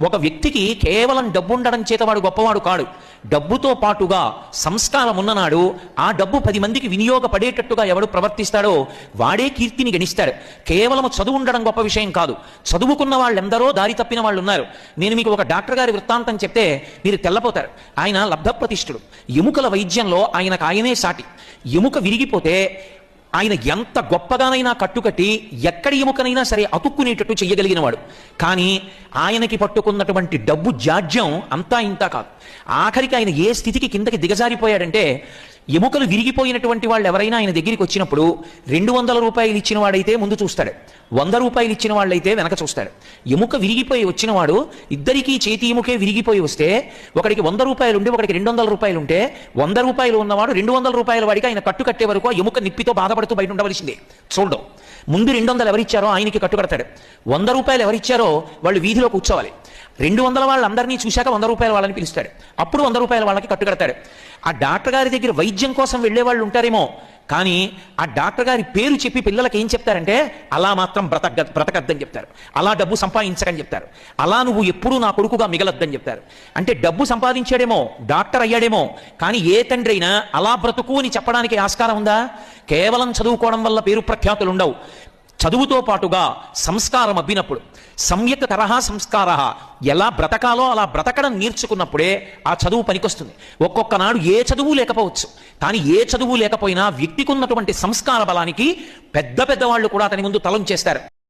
ఒక వ్యక్తికి కేవలం డబ్బు ఉండడం చేత వాడు గొప్పవాడు కాడు. డబ్బుతో పాటుగా సంస్కారం ఉన్ననాడు ఆ డబ్బు పది మందికి వినియోగపడేటట్టుగా ఎవడు ప్రవర్తిస్తాడో వాడే కీర్తిని గణిస్తాడు. కేవలం చదువు ఉండడం గొప్ప విషయం కాదు. చదువుకున్న వాళ్ళెందరో దారి తప్పిన వాళ్ళు ఉన్నారు నేను మీకు ఒక డాక్టర్ గారి వృత్తాంతం చెప్తే మీరు తెల్లపోతారు. ఆయన లబ్ధప్రతిష్ఠుడు. ఎముకల వైద్యంలో ఆయనకు ఆయనే సాటి. ఎముక విరిగిపోతే ఆయన ఎంత గొప్పగానైనా కట్టుకట్టి ఎక్కడి ఎముకనైనా సరే అతుక్కునేటట్టు చెయ్యగలిగినవాడు. కానీ ఆయనకి పట్టుకున్నటువంటి డబ్బు జాడ్యం అంతా ఇంతా కాదు. ఆఖరికి ఆయన ఏ స్థితికి కిందకి దిగజారిపోయాడంటే ఎముకలు విరిగిపోయినటువంటి వాళ్ళు ఎవరైనా ఆయన దగ్గరికి వచ్చినప్పుడు రెండు వందల రూపాయలు ఇచ్చిన వాడైతే ముందు చూస్తాడు. వంద రూపాయలు ఇచ్చిన వాళ్ళైతే వెనక చూస్తాడు. ఎముక విరిగిపోయి వచ్చినవాడు ఇద్దరికీ చేతి ఎముకే విరిగిపోయి వస్తే ఒకడికి వంద రూపాయలు ఉండి ఒకడికి రెండు వందల రూపాయలు ఉంటే వంద రూపాయలు ఉన్నవాడు రెండు వందల రూపాయల వాడికి ఆయన కట్టు కట్టే వరకు ఆ ఎముక నిప్పితో బాధపడుతూ బయట ఉండవలసిందే. చూడడం ముందు రెండు వందలు ఎవరిచ్చారో ఆయనకి కట్టుకడతాడు. వంద రూపాయలు ఎవరిచ్చారో వాళ్ళు వీధిలో కూర్చోవాలి. రెండు వందల వాళ్ళందరినీ చూశాక వంద రూపాయల వాళ్ళని పిలుస్తాడు. అప్పుడు వంద రూపాయల వాళ్ళకి కట్టుకడతాడు. ఆ డాక్టర్ గారి దగ్గర వైద్యం కోసం వెళ్ళే వాళ్ళు ఉంటారేమో కానీ ఆ డాక్టర్ గారి పేరు చెప్పి పిల్లలకి ఏం చెప్తారంటే అలా మాత్రం బ్రతక బ్రతకద్దని చెప్తారు. అలా డబ్బు సంపాదించకని చెప్తారు. అలా నువ్వు ఎప్పుడూ నా కొడుకుగా మిగలద్దని చెప్తారు. అంటే డబ్బు సంపాదించాడేమో డాక్టర్ అయ్యాడేమో కానీ ఏ తండ్రి అయినా అలా బ్రతుకు అని చెప్పడానికి ఆస్కారం ఉందా? కేవలం చదువుకోవడం వల్ల పేరు ప్రఖ్యాతులు ఉండవు చదువుతో పాటుగా సంస్కారం అబ్బినప్పుడు సమ్యక్ తరహా సంస్కార ఎలా బ్రతకాలో అలా బ్రతకడం నేర్చుకున్నప్పుడే ఆ చదువు పనికొస్తుంది. ఒక్కొక్క నాడు ఏ చదువు లేకపోవచ్చు కానీ ఏ చదువు లేకపోయినా వ్యక్తికి ఉన్నటువంటి సంస్కార బలానికి పెద్ద పెద్ద వాళ్ళు కూడా అతని ముందు తలం చేస్తారు.